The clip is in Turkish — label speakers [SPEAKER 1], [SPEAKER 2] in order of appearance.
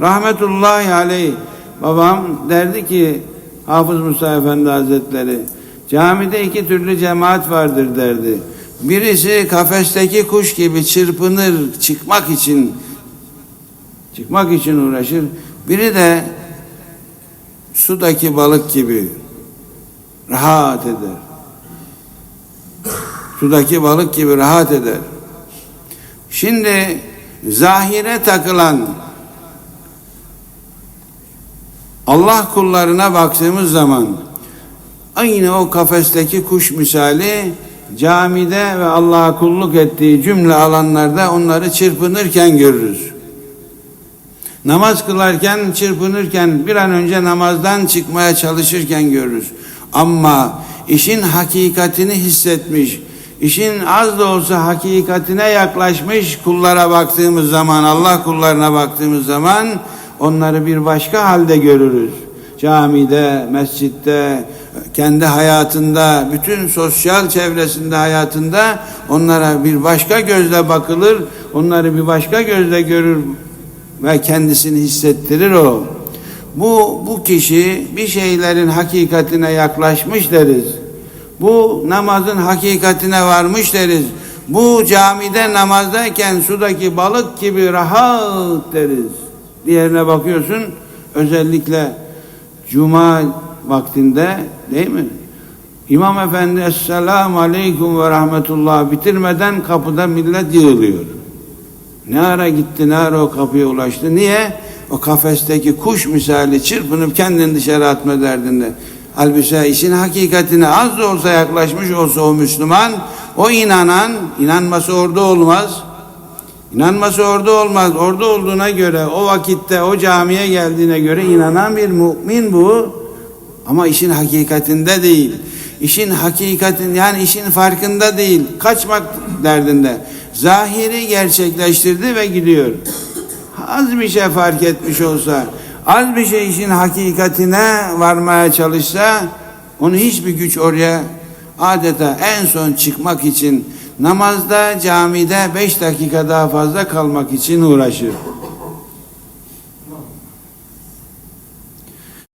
[SPEAKER 1] Rahmetullahi aleyh babam derdi ki Hafız Musa Efendi Hazretleri camide iki türlü cemaat vardır derdi. Birisi kafesteki kuş gibi çırpınır çıkmak için çıkmak için uğraşır. Biri de sudaki balık gibi rahat eder. Sudaki balık gibi rahat eder. Şimdi zahire takılan Allah kullarına baktığımız zaman aynı o kafesteki kuş misali camide ve Allah'a kulluk ettiği cümle alanlarda onları çırpınırken görürüz. Namaz kılarken, çırpınırken, bir an önce namazdan çıkmaya çalışırken görürüz. Ama işin hakikatini hissetmiş, işin az da olsa hakikatine yaklaşmış kullara baktığımız zaman, Allah kullarına baktığımız zaman onları bir başka halde görürüz. Camide, mescitte, kendi hayatında, bütün sosyal çevresinde hayatında onlara bir başka gözle bakılır, onları bir başka gözle görür ve kendisini hissettirir o. Bu, bu kişi bir şeylerin hakikatine yaklaşmış deriz. Bu namazın hakikatine varmış deriz. Bu camide namazdayken sudaki balık gibi rahat deriz. Diğerine bakıyorsun özellikle cuma vaktinde değil mi? İmam Efendi Esselamu Aleyküm ve Rahmetullah bitirmeden kapıda millet yığılıyor. Ne ara gitti, ne ara o kapıya ulaştı. Niye? O kafesteki kuş misali çırpınıp kendini dışarı atma derdinde. Halbuki işin hakikatine az da olsa yaklaşmış olsa o Müslüman, o inanan, inanması orada olmaz. İnanması orada olmaz. Orada olduğuna göre, o vakitte, o camiye geldiğine göre inanan bir mümin bu. Ama işin hakikatinde değil. İşin hakikatin yani işin farkında değil. Kaçmak derdinde. Zahiri gerçekleştirdi ve gidiyor. Az bir şey fark etmiş olsa, az bir şey işin hakikatine varmaya çalışsa, onu hiçbir güç oraya adeta en son çıkmak için namazda camide beş dakika daha fazla kalmak için uğraşır.